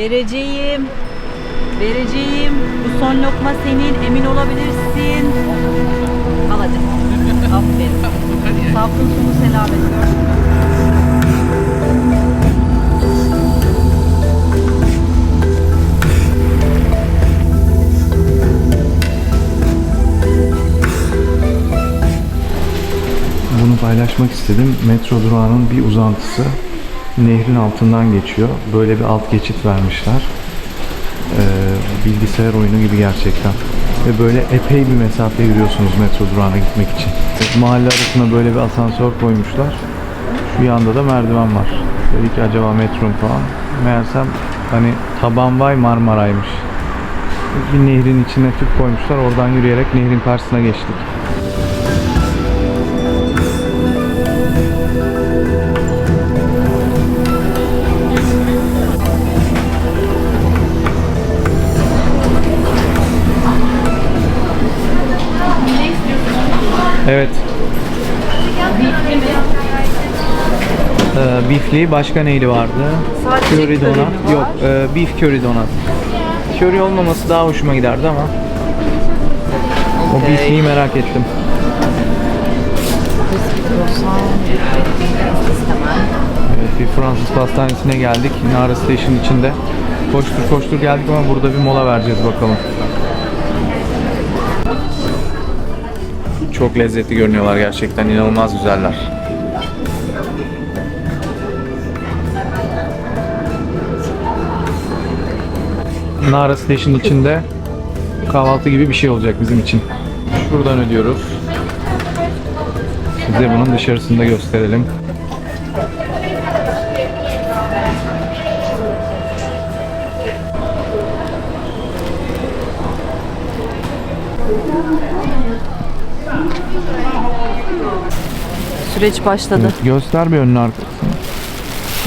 Vereceğim. Vereceğim. Bu son lokma senin. Emin olabilirsin. Al hadi. Aferin. Safın sonu selamet. Bunu paylaşmak istedim. Metro durağının bir uzantısı nehrin altından geçiyor. Böyle bir alt geçit vermişler. Ee, bilgisayar oyunu gibi gerçekten. Ve böyle epey bir mesafe yürüyorsunuz metro durağına gitmek için. Mahalle arasına böyle bir asansör koymuşlar. Şu yanda da merdiven var. Dedik acaba metro falan. Meğersem hani taban vay Marmaray'mış. Bir nehrin içine tüp koymuşlar. Oradan yürüyerek nehrin karşısına geçtik. Evet. Ee, beefli başka neyli vardı? Sadece Curry mi var? Yok, e, beef curry donut. Curry olmaması daha hoşuma giderdi ama. O Okey. beefliyi merak ettim. Evet, bir Fransız pastanesine geldik. Nara Station içinde. Koştur koştur geldik ama burada bir mola vereceğiz bakalım. Çok lezzetli görünüyorlar gerçekten. inanılmaz güzeller. Nara Station içinde kahvaltı gibi bir şey olacak bizim için. Şuradan ödüyoruz. Size bunun dışarısını da gösterelim. Süreç başladı. Evet, göster bir önünü arkasını.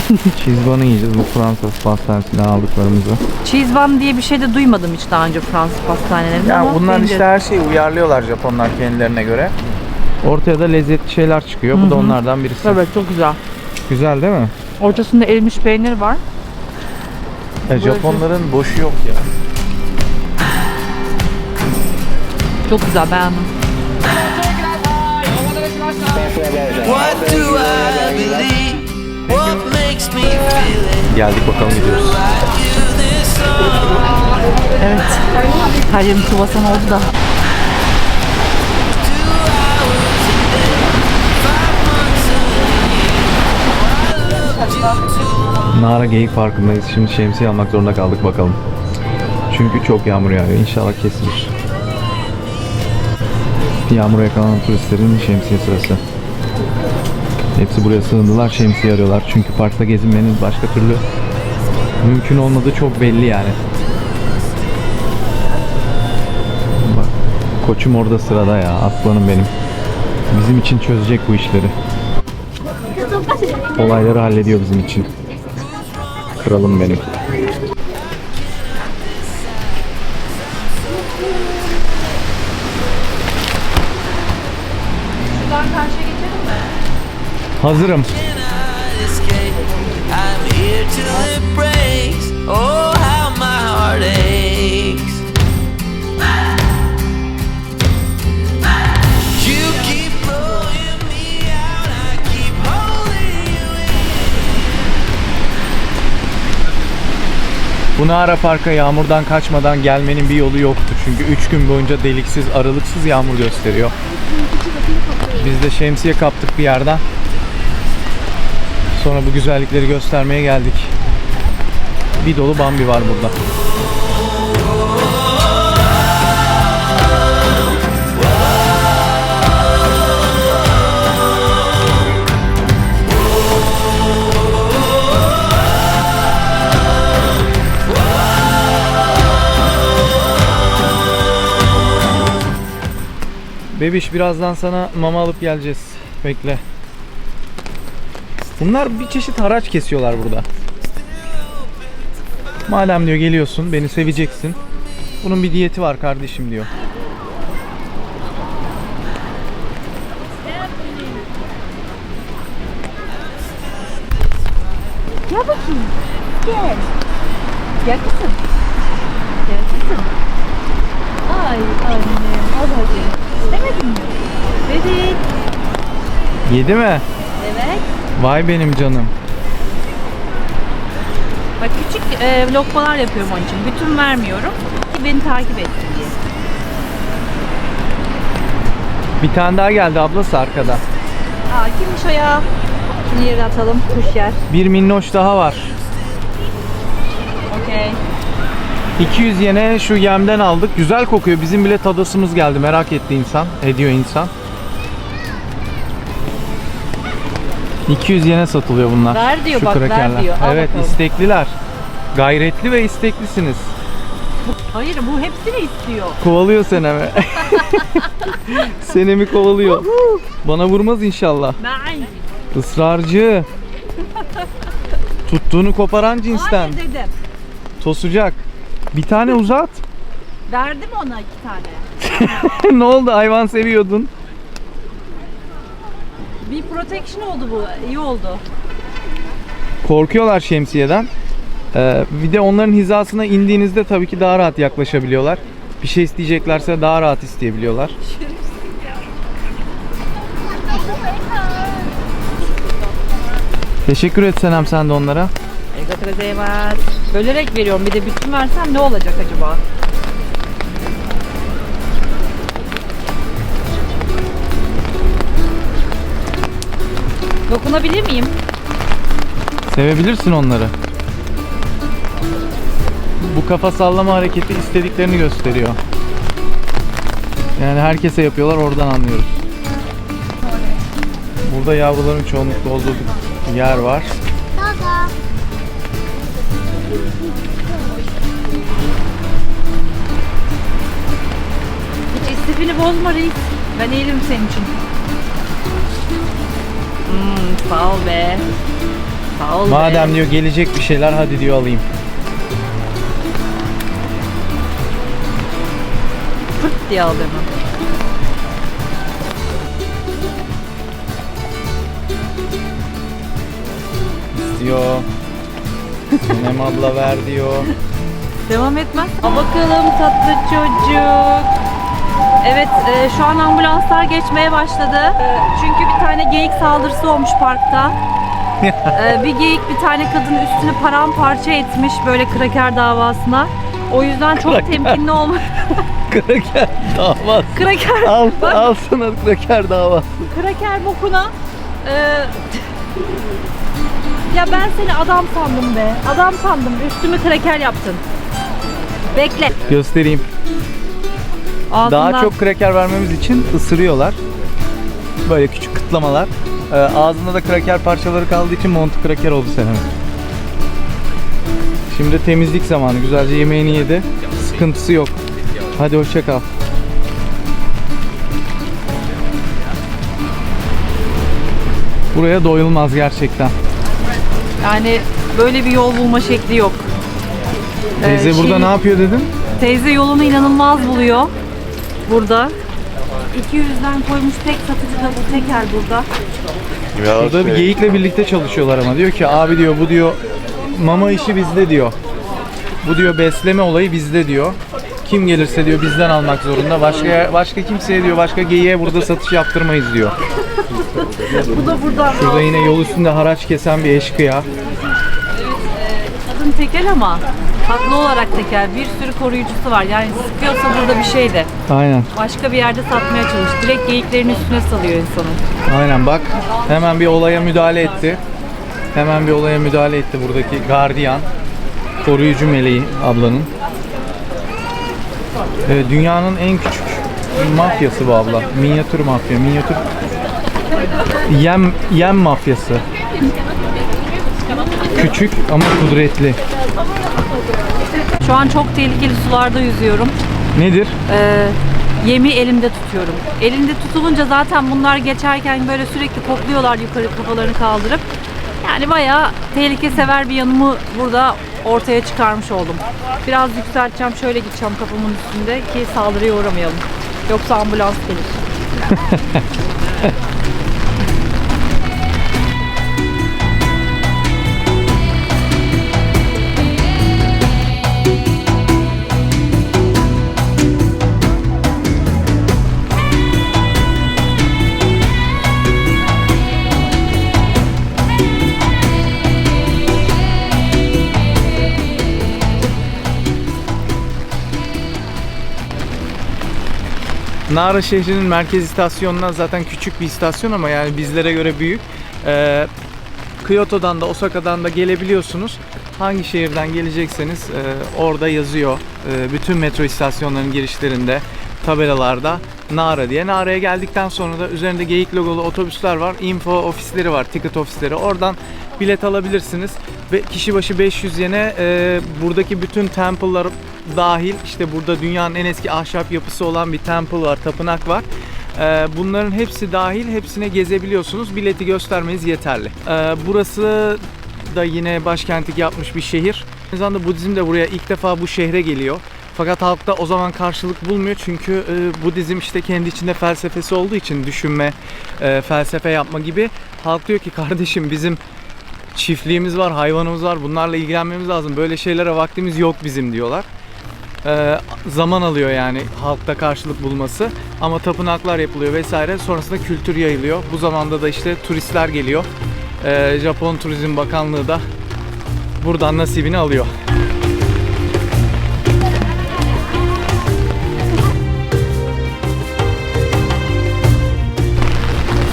Çizbanı yiyeceğiz bu Fransız pastanesinden aldıklarımızı. Cheese one diye bir şey de duymadım hiç daha önce Fransız pastanelerinde Ya ama bunlar işte her şeyi uyarlıyorlar Japonlar kendilerine göre. Ortaya da lezzetli şeyler çıkıyor. Bu da onlardan birisi. Evet çok güzel. Güzel değil mi? Ortasında erimiş peynir var. E, Japonların boşu yok ya. Çok güzel beğendim. What do I believe? What makes me feel it? Geldik bakalım gidiyoruz. I do this song? Evet. Her yerim kruvasan oldu da. Nara Geyik Parkı'ndayız. Şimdi şemsiye almak zorunda kaldık bakalım. Çünkü çok yağmur yağıyor. İnşallah kesilir. Yağmura yakalanan turistlerin şemsiye sırası. Hepsi buraya sığındılar, şemsiye arıyorlar. Çünkü parkta gezinmenin başka türlü mümkün olmadığı çok belli yani. Bak, koçum orada sırada ya, aslanım benim. Bizim için çözecek bu işleri. Olayları hallediyor bizim için. Kralım benim. Bu Nara Park'a yağmurdan kaçmadan gelmenin bir yolu yoktu. Çünkü 3 gün boyunca deliksiz, aralıksız yağmur gösteriyor. Biz de şemsiye kaptık bir yerden. Sonra bu güzellikleri göstermeye geldik. Bir dolu Bambi var burada. Bebiş birazdan sana mama alıp geleceğiz. Bekle. Bunlar bir çeşit haraç kesiyorlar burada. Madem diyor geliyorsun beni seveceksin. Bunun bir diyeti var kardeşim diyor. Gel bakayım. Gel. Gel kızım. Gel kızım. Ay annem. Al hadi. İstemedin mi? Evet. Yedi mi? Evet. Vay benim canım. Bak küçük e, lokmalar yapıyorum onun için. Bütün vermiyorum. Ki beni takip etsin diye. Bir tane daha geldi ablası arkada. Aa kimmiş o ya? Şunu yere atalım. Kuş yer. Bir minnoş daha var. Okey. 200 yene şu yemden aldık. Güzel kokuyor. Bizim bile tadasımız geldi. Merak etti insan. Ediyor insan. 200 yene satılıyor bunlar. Ver diyor, Şu bak, ver krakerler. diyor. Al Evet bakalım. istekliler. Gayretli ve isteklisiniz. Hayır bu hepsini istiyor. Kovalıyor senemi. senemi kovalıyor. Bana vurmaz inşallah. Ben. Israrcı. Tuttuğunu koparan cinsten. Hayır dedim. Tosucak. Bir tane uzat. Verdim ona iki tane. ne oldu hayvan seviyordun? Bir protection oldu bu. İyi oldu. Korkuyorlar şemsiyeden. Ee, bir de onların hizasına indiğinizde tabii ki daha rahat yaklaşabiliyorlar. Bir şey isteyeceklerse daha rahat isteyebiliyorlar. Teşekkür et Senem sen de onlara. Arigato gozaimasu. Bölerek veriyorum. Bir de bütün versem ne olacak acaba? Dokunabilir miyim? Sevebilirsin onları. Bu kafa sallama hareketi istediklerini gösteriyor. Yani herkese yapıyorlar oradan anlıyoruz. Burada yavruların çoğunlukla olduğu bir yer var. Hiç istifini bozma reis. Ben eğilim senin için. Sağ ol be. Sağ ol Madem be. diyor gelecek bir şeyler hadi diyor alayım. Fırt diye al hemen. İstiyor. Sinem abla ver diyor. Devam etmez. Al bakalım tatlı çocuk. Evet e, şu an ambulanslar geçmeye başladı. E, çünkü bir tane geyik saldırısı olmuş parkta. E, bir geyik bir tane kadının üstünü paramparça etmiş böyle kraker davasına. O yüzden çok Kraker. temkinli olmak. Kraker davası. kraker, Al, Bak. al sana kraker davası. kraker bokuna. e, ya ben seni adam sandım be. Adam sandım. Üstümü kraker yaptın. Bekle. Göstereyim. Ağzından. Daha çok kraker vermemiz için ısırıyorlar. Böyle küçük kıtlamalar. Ee, ağzında da kraker parçaları kaldığı için montu kraker oldu senin. Şimdi temizlik zamanı. Güzelce yemeğini yedi. Sıkıntısı yok. Hadi hoşça kal. Buraya doyulmaz gerçekten. Yani böyle bir yol bulma şekli yok. Ee, Teyze burada şey- ne yapıyor dedim? Teyze yolunu inanılmaz buluyor. Burada. 200'den koymuş tek satıcı da bu teker burada. Burada bir geyikle birlikte çalışıyorlar ama diyor ki abi diyor bu diyor mama işi bizde diyor. Bu diyor besleme olayı bizde diyor. Kim gelirse diyor bizden almak zorunda. Başka başka kimseye diyor başka geyiğe burada satış yaptırmayız diyor. Bu da buradan. Şurada yine yol üstünde haraç kesen bir eşkıya. Kadın tekel ama haklı olarak tekel. Bir sürü koruyucusu var. Yani sıkıyorsa burada bir şey de. Aynen. Başka bir yerde satmaya çalış. Direkt geyiklerin üstüne salıyor insanın. Aynen bak hemen bir olaya müdahale etti. Hemen bir olaya müdahale etti buradaki gardiyan. Koruyucu meleği ablanın. Ee, dünyanın en küçük mafyası bu abla. Minyatür mafya, minyatür yem yem mafyası. Küçük ama kudretli. Şu an çok tehlikeli sularda yüzüyorum. Nedir? Ee, yemi elimde tutuyorum. Elinde tutulunca zaten bunlar geçerken böyle sürekli kokluyorlar yukarı kafalarını kaldırıp. Yani bayağı tehlike sever bir yanımı burada ortaya çıkarmış oldum. Biraz yükselteceğim, şöyle gideceğim kafamın üstünde ki saldırıya uğramayalım. Yoksa ambulans gelir. Nara şehrinin merkez istasyonuna zaten küçük bir istasyon ama yani bizlere göre büyük. Ee, Kyoto'dan da Osaka'dan da gelebiliyorsunuz. Hangi şehirden gelecekseniz e, orada yazıyor. E, bütün metro istasyonlarının girişlerinde tabelalarda Nara diye. Nara'ya geldikten sonra da üzerinde geyik logolu otobüsler var. Info ofisleri var, ticket ofisleri. Oradan bilet alabilirsiniz. Ve kişi başı 500 yene e, buradaki bütün temple'lar dahil işte burada dünyanın en eski ahşap yapısı olan bir temple var, tapınak var. Ee, Bunların hepsi dahil hepsine gezebiliyorsunuz. Bileti göstermeniz yeterli. Ee, Burası da yine başkentlik yapmış bir şehir. Aynı zamanda Budizm de buraya ilk defa bu şehre geliyor. Fakat halkta o zaman karşılık bulmuyor çünkü e, Budizm işte kendi içinde felsefesi olduğu için düşünme, e, felsefe yapma gibi. Halk diyor ki kardeşim bizim çiftliğimiz var, hayvanımız var, bunlarla ilgilenmemiz lazım. Böyle şeylere vaktimiz yok bizim diyorlar. Ee, zaman alıyor yani halkta karşılık bulması. Ama tapınaklar yapılıyor vesaire. Sonrasında kültür yayılıyor. Bu zamanda da işte turistler geliyor. Ee, Japon Turizm Bakanlığı da buradan nasibini alıyor.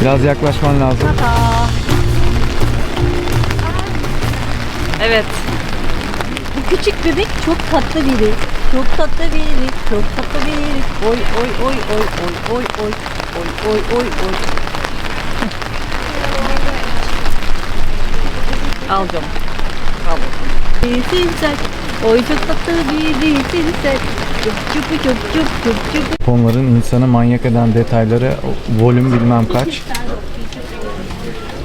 Biraz yaklaşman lazım. Evet. Bu küçük bebek çok tatlı biri. Çok tatlı biri. Çok tatlı biri. Oy oy oy oy oy oy oy. Oy oy oy oy. Al canım. Birisin sen. Oy tatlı birisin sen. Çup çup çup çup çup çup. Japonların insanı manyak eden detayları volüm bilmem kaç.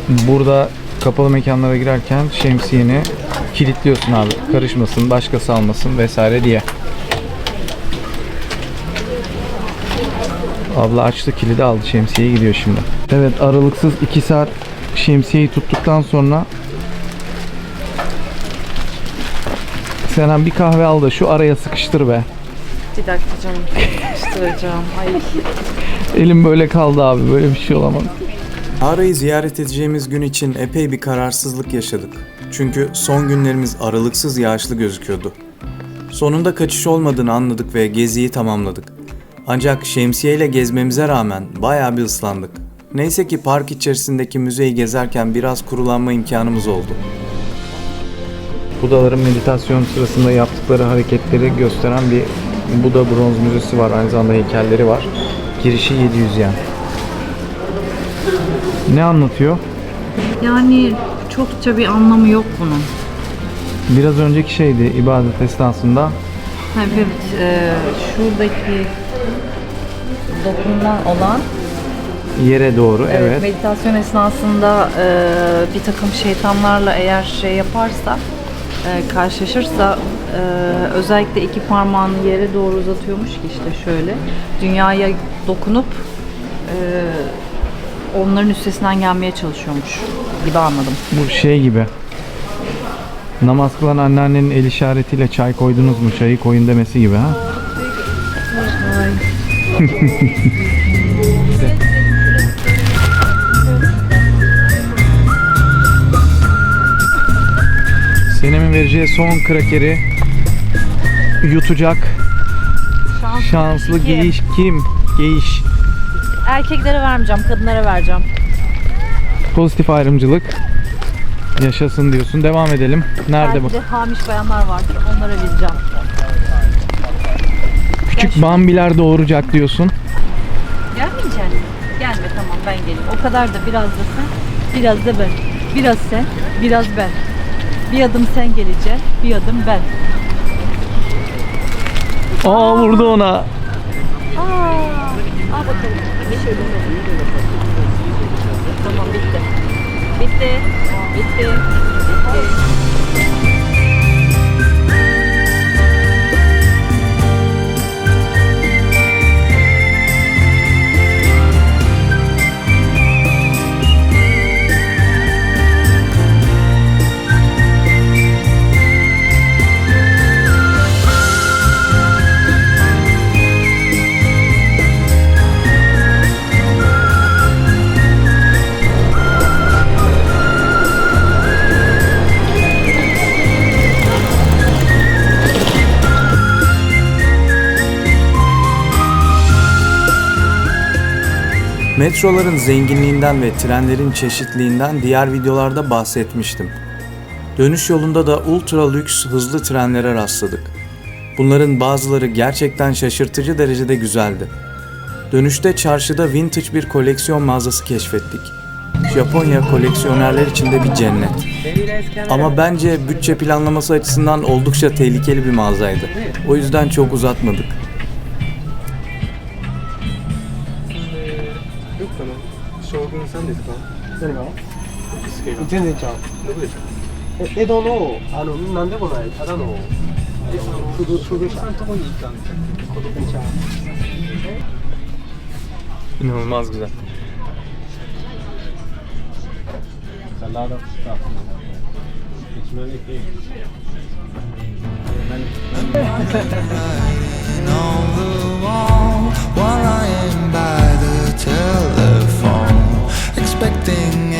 Burada kapalı mekanlara girerken şemsiyeni kilitliyorsun abi. Karışmasın, başkası almasın vesaire diye. Abla açtı kilidi aldı şemsiyeyi gidiyor şimdi. Evet aralıksız 2 saat şemsiyeyi tuttuktan sonra Senem bir kahve al da şu araya sıkıştır be. Bir dakika canım. Sıkıştıracağım. Ay. Elim böyle kaldı abi. Böyle bir şey olamaz. Ağrı'yı ziyaret edeceğimiz gün için epey bir kararsızlık yaşadık. Çünkü son günlerimiz aralıksız yağışlı gözüküyordu. Sonunda kaçış olmadığını anladık ve geziyi tamamladık. Ancak şemsiyeyle gezmemize rağmen bayağı bir ıslandık. Neyse ki park içerisindeki müzeyi gezerken biraz kurulanma imkanımız oldu. Budaların meditasyon sırasında yaptıkları hareketleri gösteren bir Buda bronz müzesi var. Aynı zamanda heykelleri var. Girişi 700 yen. Ne anlatıyor? Yani çokça bir anlamı yok bunun. Biraz önceki şeydi ibadet esnasında Ha, Evet, e, şuradaki dokunma olan yere doğru evet. evet. meditasyon esnasında e, bir takım şeytanlarla eğer şey yaparsa e, karşılaşırsa e, özellikle iki parmağını yere doğru uzatıyormuş ki işte şöyle dünyaya dokunup e, onların üstesinden gelmeye çalışıyormuş gibi anladım. Bu şey gibi. Namaz kılan anneannenin el işaretiyle çay koydunuz mu çayı koyun demesi gibi ha. Senem'in vereceği son krakeri yutacak şanslı iki. geyiş kim? Geyiş. Erkeklere vermeyeceğim, kadınlara vereceğim. Pozitif ayrımcılık. Yaşasın diyorsun. Devam edelim. Nerede bu? Belki de hamiş bayanlar vardır, onlara vereceğim. Küçük bambiler doğuracak diyorsun. Gelmeyeceksin. Gelme tamam ben geleyim. O kadar da biraz da sen, biraz da ben. Biraz sen, biraz ben. Bir adım sen geleceksin, bir adım ben. Aa vurdu ona. Aa, al bakalım. Bir şey Tamam bitti. Bitti. Bitti. Bitti. Metroların zenginliğinden ve trenlerin çeşitliğinden diğer videolarda bahsetmiştim. Dönüş yolunda da ultra lüks hızlı trenlere rastladık. Bunların bazıları gerçekten şaşırtıcı derecede güzeldi. Dönüşte çarşıda vintage bir koleksiyon mağazası keşfettik. Japonya koleksiyonerler için de bir cennet. Ama bence bütçe planlaması açısından oldukça tehlikeli bir mağazaydı. O yüzden çok uzatmadık. 将軍さんですか？何が？全然ちゃう。どこで江戸のあのなんでもないただのフグフグさんのとこに行ったんですよ孤独ちゃう İnanılmaz güzel. A lot of stuff. It's really big. And all expecting